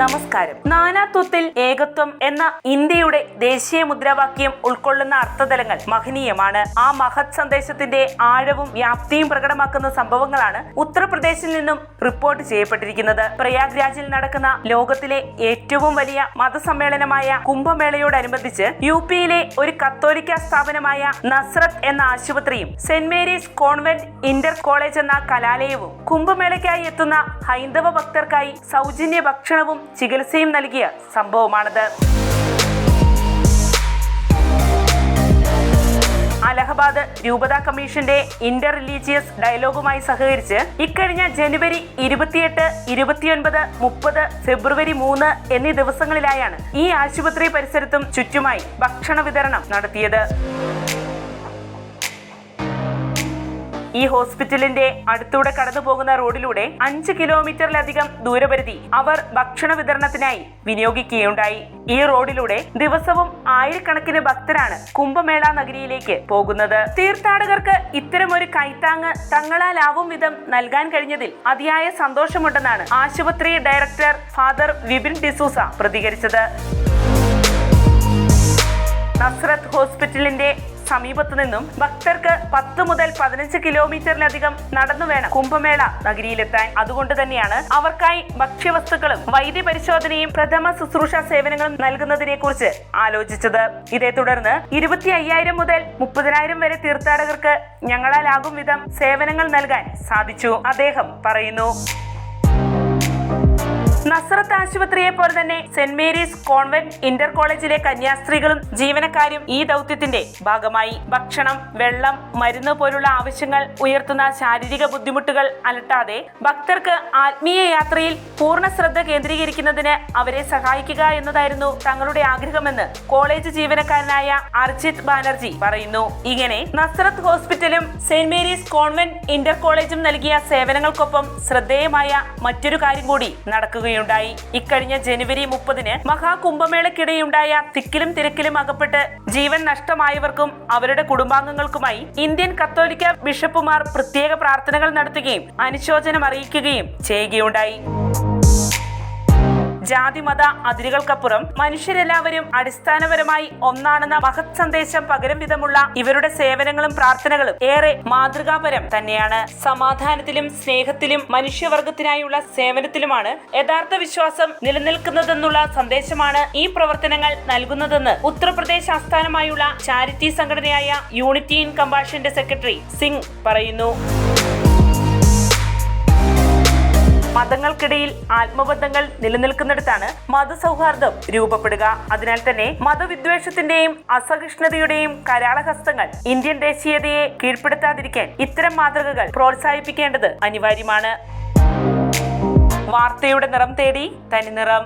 നമസ്കാരം നമസ്കാരം നാനാത്വത്തിൽ ഏകത്വം എന്ന ഇന്ത്യയുടെ ദേശീയ മുദ്രാവാക്യം ഉൾക്കൊള്ളുന്ന അർത്ഥതലങ്ങൾ മഹനീയമാണ്. ആ മഹത് സന്ദേശത്തിന്റെ ആഴവും വ്യാപ്തിയും പ്രകടമാക്കുന്ന സംഭവങ്ങളാണ് ഉത്തർപ്രദേശിൽ നിന്നും റിപ്പോർട്ട് ചെയ്യപ്പെട്ടിരിക്കുന്നത്. പ്രയാഗ് രാജിൽ നടക്കുന്ന ലോകത്തിലെ ഏറ്റവും വലിയ മതസമ്മേളനമായ കുംഭമേളയോടനുബന്ധിച്ച് യു പിയിലെ ഒരു കത്തോലിക്ക സ്ഥാപനമായ നസ്രത്ത് എന്ന ആശുപത്രിയും Saint Mary's Convent Inter College എന്ന കലാലയവും കുംഭമേളയ്ക്കായി എത്തുന്ന ഹൈന്ദവ ഭക്തർക്കായി സൗജന്യ ഭക്ഷണവും ചികിത്സയും നൽകിയ സംഭവമാണിത്. അലഹബാദ് രൂപതാ കമ്മീഷന്റെ ഇന്റർ റിലീജിയസ് ഡയലോഗുമായി സഹകരിച്ച് ഇക്കഴിഞ്ഞ ജനുവരി ഇരുപത്തിയെട്ട് ഇരുപത്തിയൊൻപത് മുപ്പത് ഫെബ്രുവരി മൂന്ന് എന്നീ ദിവസങ്ങളിലായാണ് ഈ ആശുപത്രി പരിസരത്തും ചുറ്റുമായി ഭക്ഷണ വിതരണം നടത്തിയത്. ഈ ഹോസ്പിറ്റലിന്റെ അടുത്തൂടെ കടന്നു പോകുന്ന റോഡിലൂടെ അഞ്ച് കിലോമീറ്ററിലധികം ദൂരപരിധി അവർ ഭക്ഷണ വിതരണത്തിനായി വിനിയോഗിക്കുകയുണ്ടായി. ഈ റോഡിലൂടെ ദിവസവും ആയിരക്കണക്കിന് ഭക്തരാണ് കുംഭമേള നഗരിയിലേക്ക് പോകുന്നത്. തീർത്ഥാടകർക്ക് ഇത്തരമൊരു കൈത്താങ് തങ്ങളാലാവും വിധം നൽകാൻ കഴിഞ്ഞതിൽ അതിയായ സന്തോഷമുണ്ടെന്നാണ് ആശുപത്രി ഡയറക്ടർ ഫാദർ വിപിൻ ഡിസൂസ പ്രതികരിച്ചത്. നസ്രത്ത് ഹോസ്പിറ്റലിന്റെ സമീപത്തു നിന്നും ഭക്തർക്ക് പത്ത് മുതൽ പതിനഞ്ച് കിലോമീറ്ററിലധികം നടന്നു വേണം കുംഭമേള നഗരിയിലെത്താൻ. അതുകൊണ്ട് തന്നെയാണ് അവർക്കായി ഭക്ഷ്യവസ്തുക്കളും വൈദ്യ പരിശോധനയും പ്രഥമ ശുശ്രൂഷ സേവനങ്ങളും നൽകുന്നതിനെ കുറിച്ച് ആലോചിച്ചത്. ഇതേ തുടർന്ന് ഇരുപത്തി അയ്യായിരം മുതൽ മുപ്പതിനായിരം വരെ തീർത്ഥാടകർക്ക് ഞങ്ങളാലാകും വിധം സേവനങ്ങൾ നൽകാൻ സാധിച്ചു അദ്ദേഹം പറയുന്നു. നസ്രത്ത് ആശുപത്രിയെ പോലെ തന്നെ സെന്റ് മേരീസ് കോൺവെന്റ് ഇന്റർ കോളേജിലെ കന്യാസ്ത്രീകളും ജീവനക്കാരും ഈ ദൗത്യത്തിന്റെ ഭാഗമായി. ഭക്ഷണം വെള്ളം മരുന്ന് പോലുള്ള ആവശ്യങ്ങൾ ഉയർത്തുന്ന ശാരീരിക ബുദ്ധിമുട്ടുകൾ അലട്ടാതെ ഭക്തർക്ക് ആത്മീയ യാത്രയിൽ പൂർണ ശ്രദ്ധ കേന്ദ്രീകരിക്കുന്നതിന് അവരെ സഹായിക്കുക എന്നതായിരുന്നു തങ്ങളുടെ ആഗ്രഹമെന്ന് കോളേജ് ജീവനക്കാരനായ അർജിത് ബാനർജി പറയുന്നു. ഇങ്ങനെ നസ്രത്ത് ഹോസ്പിറ്റലും സെന്റ് മേരീസ് കോൺവെന്റ് ഇന്റർ കോളേജും നൽകിയ സേവനങ്ങൾക്കൊപ്പം ശ്രദ്ധേയമായ മറ്റൊരു കാര്യം കൂടി നടക്കുകയുണ്ടായി ഇക്കഴിഞ്ഞ ജനുവരി മുപ്പതിന് മഹാകുംഭമേളയ്ക്കിടെയുണ്ടായ തിക്കിലും തിരക്കിലും അകപ്പെട്ട് ജീവൻ നഷ്ടമായവർക്കും അവരുടെ കുടുംബാംഗങ്ങൾക്കുമായി ഇന്ത്യൻ കത്തോലിക്ക ബിഷപ്പുമാർ പ്രത്യേക പ്രാർത്ഥനകൾ നടത്തുകയും അനുശോചനം അറിയിക്കുകയും ചെയ്യുകയുണ്ടായി. ജാതി മത അതിരുകൾക്കപ്പുറം മനുഷ്യരെല്ലാവരും അടിസ്ഥാനപരമായി ഒന്നാണെന്ന മഹത് സന്ദേശം പകരം വിധമുള്ള ഇവരുടെ സേവനങ്ങളും പ്രാർത്ഥനകളും ഏറെ മാതൃകാപരം തന്നെയാണ്. സമാധാനത്തിലും സ്നേഹത്തിലും മനുഷ്യവർഗത്തിനായുള്ള സേവനത്തിലുമാണ് യഥാർത്ഥ വിശ്വാസം നിലനിൽക്കുന്നതെന്നുള്ള സന്ദേശമാണ് ഈ പ്രവർത്തനങ്ങൾ നൽകുന്നതെന്ന് ഉത്തർപ്രദേശ് ആസ്ഥാനമായുള്ള ചാരിറ്റി സംഘടനയായ യൂണിറ്റി ഇൻ കമ്പാഷന്റെ സെക്രട്ടറി സിംഗ് പറയുന്നു. മതങ്ങൾക്കിടയിൽ ആത്മബന്ധങ്ങൾ നിലനിൽക്കുന്നിടത്താണ് മതസൗഹാർദ്ദം രൂപപ്പെടുക. അതിനാൽ തന്നെ മതവിദ്വേഷത്തിന്റെയും അസഹിഷ്ണുതയുടെയും കരാളഹസ്തങ്ങൾ ഇന്ത്യൻ ദേശീയതയെ കീഴ്പ്പെടുത്താതിരിക്കാൻ ഇത്തരം മാതൃകകൾ പ്രോത്സാഹിപ്പിക്കേണ്ടത് അനിവാര്യമാണ്. വാർത്തയുടെ നിറം തേടി തനി നിറം